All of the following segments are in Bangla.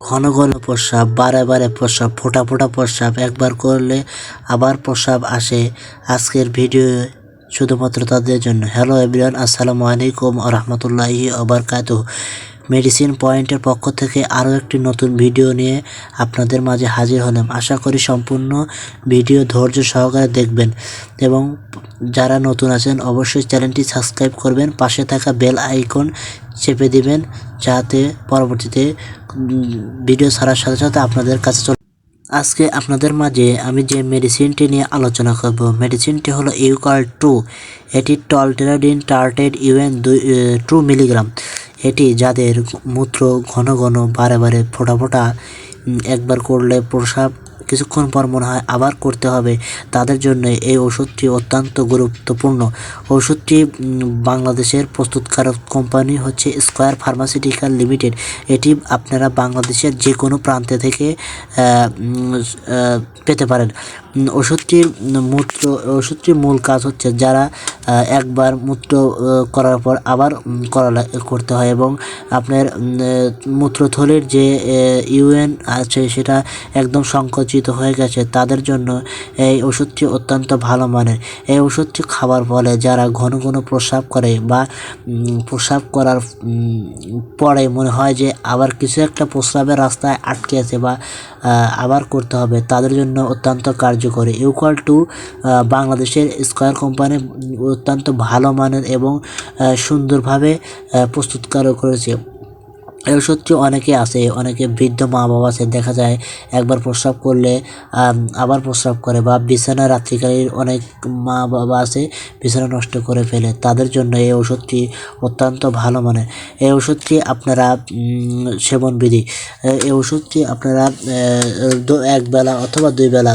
ঘন ঘন প্রস্রাব, বারে বারে প্রস্রাব, ফোটা ফোটা প্রস্রাব, একবার করলে আবার প্রস্রাব আসে। আজকের ভিডিও শুধুমাত্র তাদের জন্য। হ্যালো এভরিওয়ান আসসালামু আলাইকুম রহমতুল্লাহি আবরকাত মেডিসিন পয়েন্টের পক্ষ থেকে আরও একটি নতুন ভিডিও নিয়ে আপনাদের মাঝে হাজির হলাম। আশা করি সম্পূর্ণ ভিডিও ধৈর্য সহকারে দেখবেন এবং যারা নতুন আছেন অবশ্যই চ্যানেলটি সাবস্ক্রাইব করবেন। পাশে থাকা বেল আইকন চেপে দিবেন যাতে পরবর্তীতে ভিডিও ছাড়ার সাথে সাথে আপনাদের কাছে চলে আজকে আপনাদের মাঝে আমি যে মেডিসিনটি নিয়ে আলোচনা করব মেডিসিনটি হলো ইউকাল টু এটি টলটেরাডিন টার্টেড ইউএন টু মিলিগ্রাম এটি যাদের মূত্র ঘন ঘন বারে বারে ফোটা ফোটা একবার করলে প্রসাব কিছুক্ষণ পর মনে হয় আবার করতে হবে। তাদের জন্য এই ওষুধটি অত্যন্ত গুরুত্বপূর্ণ। ওষুধটি বাংলাদেশের প্রস্তুতকারক কোম্পানি হচ্ছে স্কয়ার ফার্মাসিউটিক্যাল লিমিটেড। এটি আপনারা বাংলাদেশের যে কোনো প্রান্তে থেকে পেতে পারেন। ওষুধটির মূত্র ওষুধটির মূল কাজ হচ্ছে যারা একবার মূত্র করার পর আবার করা করতে হয় এবং আপনার মূত্রথলির যে ইউএন আছে সেটা একদম সংকুচিত হয়ে গেছে। তাদের জন্য এই ওষুধটি অত্যন্ত ভালো মানের। এই ওষুধটি খাবার ফলে যারা ঘন ঘন প্রস্রাব করে বা প্রস্রাব করার পরে মনে হয় যে আবার কিছু একটা প্রস্রাবের রাস্তায় আটকে আছে বা আবার করতে হবে, তাদের জন্য অত্যন্ত কার্যকরী। ইউকাল টু বাংলাদেশের স্কয়ার কোম্পানি অত্যন্ত ভালো মানের এবং সুন্দরভাবে প্রস্তুত প্রস্তুতকারক করেছে এই ওষুধটি অনেকে আছে অনেকে বৃদ্ধ মা বাবা আছে দেখা যায় একবার প্রস্রাব করলে আবার প্রস্রাব করে বা বিছানা রাত্রিকালীন অনেক মা বাবা আছে বিছানা নষ্ট করে ফেলে তাদের জন্য এই ওষুধটি অত্যন্ত ভালো মানে। এই ওষুধটি আপনারা সেবন বিধি এই ওষুধটি আপনারা আহ, দু- এক বেলা অথবা দুই বেলা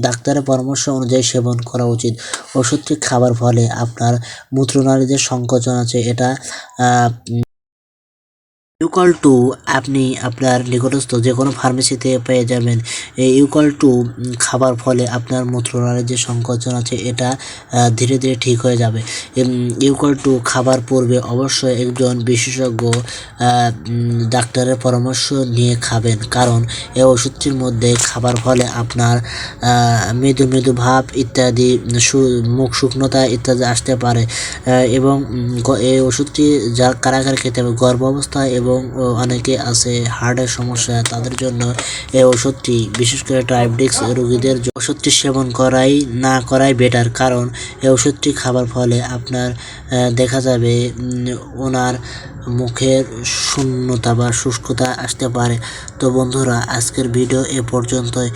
ডাক্তারের পরামর্শ অনুযায়ী সেবন করা উচিত। ওষুধটি খাবার ফলে আপনার মূত্রনালী যে সংকোচন আছে এটা ইউকল টু আপনি আপনার নিকটস্থ যে কোনো ফার্মেসিতে পেয়ে যাবেন। এই ইউকল টু খাবার ফলে আপনার মূত্রনালীর যে সংকোচন আছে, এটা ধীরে ধীরে ঠিক হয়ে যাবে। ইউকল টু খাবার পূর্বে অবশ্যই একজন বিশেষজ্ঞ ডাক্তারের পরামর্শ নিয়ে খাবেন। কারণ এই ওষুধটির মধ্যে খাবার ফলে আপনার মৃদু মৃদু ভাব ইত্যাদি মুখ শুকনোতা ইত্যাদি আসতে পারে। এবং এই ওষুধটি যা কারাগার খেতে হবে, গর্ভাবস্থায় এবং অনেকে আছে হার্টের সমস্যা, তাদের জন্য এই ওষুধটি, বিশেষ করে ডায়াবেটিক্স রোগীদের ওষুধটি সেবন করাই না করাই বেটার কারণ এই ওষুধটি খাবার ফলে আপনার দেখা যাবে ওনার মুখের শূন্যতা বা শুষ্কতা আসতে পারে। তো বন্ধুরা, আজকের ভিডিও এ পর্যন্তই।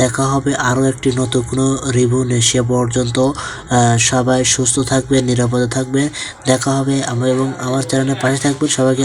দেখা হবে আরও একটি নতুন কোনো রিভিউ নিয়ে। সে পর্যন্ত সবাই সুস্থ থাকবেন, নিরাপদে থাকবেন। দেখা হবে আমার এবং আমার চ্যানেলের পাশে থাকবেন। সবাইকে